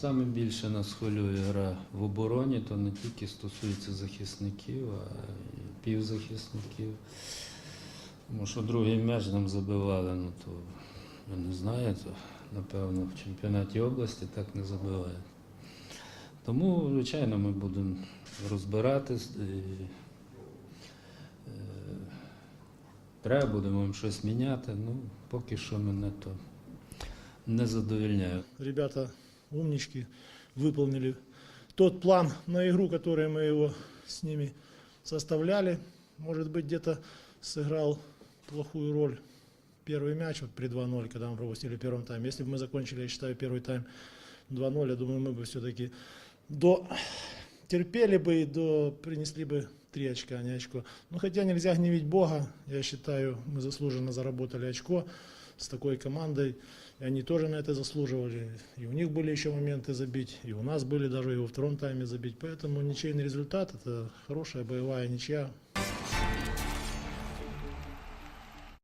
Саме більше нас хвилює гра в обороні, то не тільки стосується захисників, а й півзахисників. Тому що другий м'яч нам забивали, ну то я не знаю, то напевно в чемпіонаті області так не забивають. Тому, звичайно, ми будемо розбиратись. І, е, треба будемо їм щось міняти. Ну, поки що мене то не задовільняє. Ребята умнички, выполнили тот план на игру, который мы его с ними составляли. Может быть, где-то сыграл плохую роль первый мяч вот при 2-0, когда мы пропустили в первом тайме. Если бы мы закончили, я считаю, первый тайм 2-0, я думаю, мы бы все-таки до терпели бы и до принесли бы три очка, а не очко. Ну, хотя нельзя гневить Бога. Я считаю, мы заслуженно заработали очко с такой командой. И они тоже на это заслуживали. И у них были еще моменты забить, и у нас были даже и во втором тайме забить. Поэтому ничейный результат – это хорошая боевая ничья.